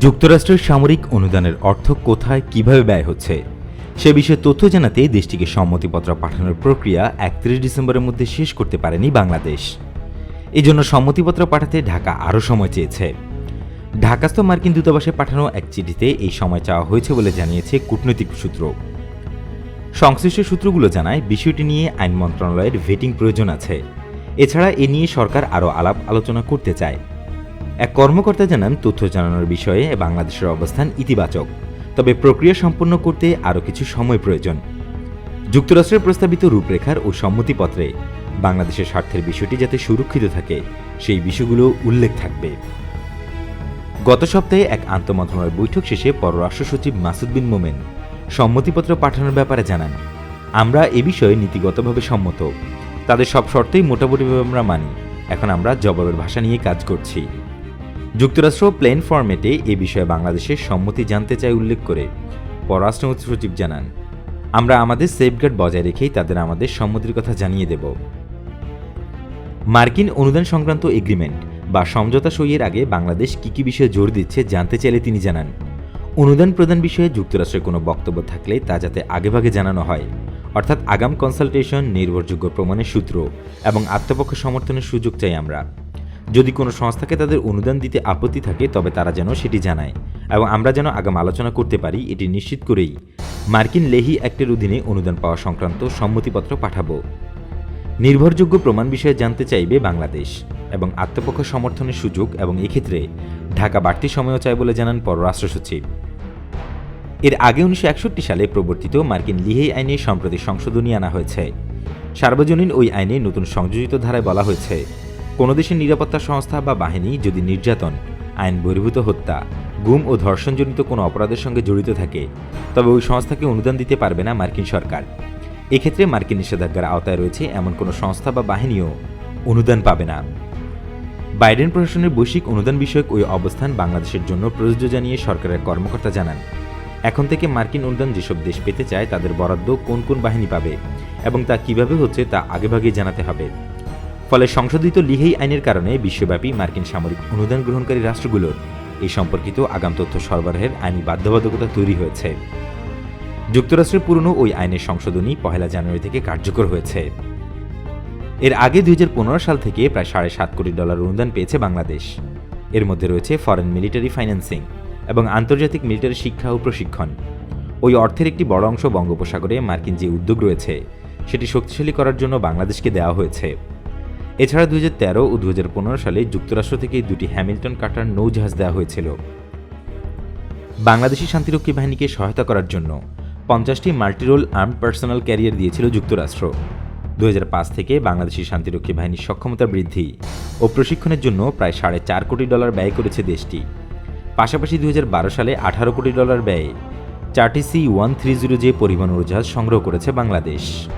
যুক্তরাষ্ট্রের সামরিক অনুদানের অর্থ কোথায়, কীভাবে ব্যয় হচ্ছে, সে বিষয়ে তথ্য জানাতে দেশটিকে সম্মতিপত্র পাঠানোর প্রক্রিয়া একত্রিশ ডিসেম্বরের মধ্যে শেষ করতে পারেনি বাংলাদেশ। এজন্য সম্মতিপত্র পাঠাতে ঢাকা আরও সময় চেয়েছে। ঢাকাস্থ মার্কিন দূতাবাসে পাঠানো এক চিঠিতে এই সময় চাওয়া হয়েছে বলে জানিয়েছে কূটনৈতিক সূত্র। সংশ্লিষ্ট সূত্রগুলো জানায়, বিষয়টি নিয়ে আইন মন্ত্রণালয়ের ভেটিং প্রয়োজন আছে। এছাড়া এ নিয়ে সরকার আরও আলাপ আলোচনা করতে চায়। এক কর্মকর্তা জানান, তথ্য জানানোর বিষয়ে বাংলাদেশের অবস্থান ইতিবাচক, তবে প্রক্রিয়া সম্পন্ন করতে আরও কিছু সময় প্রয়োজন। যুক্তরাষ্ট্রের প্রস্তাবিত রূপরেখার ও সম্মতিপত্রে বাংলাদেশের স্বার্থের বিষয়টি যাতে সুরক্ষিত থাকে, সেই বিষয়গুলো উল্লেখ থাকবে। গত সপ্তাহে এক আন্তঃমন্ত্রণালয় বৈঠক শেষে পররাষ্ট্র সচিব মাসুদ বিন মোমেন সম্মতিপত্র পাঠানোর ব্যাপারে জানান, আমরা এ বিষয়ে নীতিগতভাবে সম্মত। তাদের সব শর্তেই মোটামুটিভাবে আমরা মানি। এখন আমরা জবাবের ভাষা নিয়ে কাজ করছি। যুক্তরাষ্ট্র প্লেন ফরম্যাটে এ বিষয়ে বাংলাদেশের সম্মতি জানতে চায় উল্লেখ করে পররাষ্ট্র সচিব জানান, আমরা আমাদের সেফগার্ড বজায় রেখেই তাদের আমাদের সম্মতির কথা জানিয়ে দেব। মার্কিন অনুদান সংক্রান্ত এগ্রিমেন্ট বা সমঝোতা সইয়ের আগে বাংলাদেশ কী কী বিষয়ে জোর দিচ্ছে জানতে চাইলে তিনি জানান, অনুদান প্রদান বিষয়ে যুক্তরাষ্ট্রের কোনো বক্তব্য থাকলে তা যাতে আগেভাগে জানানো হয়। অর্থাৎ আগাম কনসালটেশন নির্ভরযোগ্য প্রমাণের সূত্র এবং আত্মপক্ষ সমর্থনের সুযোগ চাই আমরা। যদি কোনো সংস্থাকে তাদের অনুদান দিতে আপত্তি থাকে, তবে তারা যেন সেটি জানায় এবং আমরা যেন আগাম আলোচনা করতে পারি, এটি নিশ্চিত করেই। মার্কিন লেহি অ্যাক্টের অধীনে অনুদান পাওয়া সংক্রান্ত সম্মতিপত্র পাঠাবো। নির্ভরযোগ্য প্রমাণ বিষয়ে জানতে চাইবে বাংলাদেশ এবং আত্মপক্ষ সমর্থনের সুযোগ এবং এক্ষেত্রে ঢাকা বাড়তি সময়ও চায় বলে জানান পররাষ্ট্র সচিব। এর আগে উনিশশো একষট্টি সালে প্রবর্তিত মার্কিন লিহেই আইনে সম্প্রতি সংশোধনী আনা হয়েছে। সার্বজনীন ওই আইনে নতুন সংযোজিত ধারায় বলা হয়েছে কোনো দেশের নিরাপত্তা সংস্থা বা বাহিনী যদি নির্যাতন, আইন বহির্ভূত হত্যা, গুম ও ধর্ষণজনিত কোনো অপরাধের সঙ্গে জড়িত থাকে, তবে ওই সংস্থাকে অনুদান দিতে পারবে না মার্কিন সরকার। এক্ষেত্রে মার্কিন নিষেধাজ্ঞার আওতায় রয়েছে এমন কোনো সংস্থা বা বাহিনীও অনুদান পাবে না। বাইডেন প্রশাসনের বৈশ্বিক অনুদান বিষয়ক ওই অবস্থান বাংলাদেশের জন্য প্রযোজ্য জানিয়ে সরকারের কর্মকর্তা জানান। এখন থেকে মার্কিন অনুদান যেসব দেশ পেতে চায়, তাদের বরাদ্দ কোন কোন বাহিনী পাবে এবং তা কীভাবে হচ্ছে তা আগেভাগে জানাতে হবে। ফলে সংশোধিত লিহেই আইনের কারণে বিশ্বব্যাপী মার্কিন সামরিক অনুদান গ্রহণকারী রাষ্ট্রগুলোর এই সম্পর্কিত আগাম তথ্য সরবরাহের আইনি বাধ্যবাধকতা তৈরি হয়েছে। যুক্তরাষ্ট্রের পুরনো ওই আইনের সংশোধনী পহেলা জানুয়ারি থেকে কার্যকর হয়েছে। এর আগে দুই হাজার পনেরো সাল থেকে প্রায় সাড়ে সাত কোটি ডলার অনুদান পেয়েছে বাংলাদেশ। এর মধ্যে রয়েছে ফরেন মিলিটারি ফাইন্যান্সিং এবং আন্তর্জাতিক মিলিটারি শিক্ষা ও প্রশিক্ষণ। ওই অর্থের একটি বড় অংশ বঙ্গোপসাগরে মার্কিন যে উদ্যোগ রয়েছে, সেটি শক্তিশালী করার জন্য বাংলাদেশকে দেওয়া হয়েছে। এছাড়া দু হাজার তেরো ও দু হাজার পনেরো সালে যুক্তরাষ্ট্র থেকে দুটি হ্যামিল্টন কাটার নৌজাহাজ দেওয়া হয়েছিল। বাংলাদেশি শান্তিরক্ষী বাহিনীকে সহায়তা করার জন্য পঞ্চাশটি মাল্টিরোল আর্ম পার্সোনাল ক্যারিয়ার দিয়েছিল যুক্তরাষ্ট্র। দু হাজার পাঁচ থেকে বাংলাদেশি শান্তিরক্ষী বাহিনীর সক্ষমতা বৃদ্ধি ও প্রশিক্ষণের জন্য প্রায় সাড়ে চার কোটি ডলার ব্যয় করেছে দেশটি। পাশাপাশি দু হাজার বারো সালে আঠারো কোটি ডলার ব্যয়ে চারটি সি ওয়ান থ্রি জিরো যে পরিবহন উড়োজাহাজ সংগ্রহ করেছে বাংলাদেশ।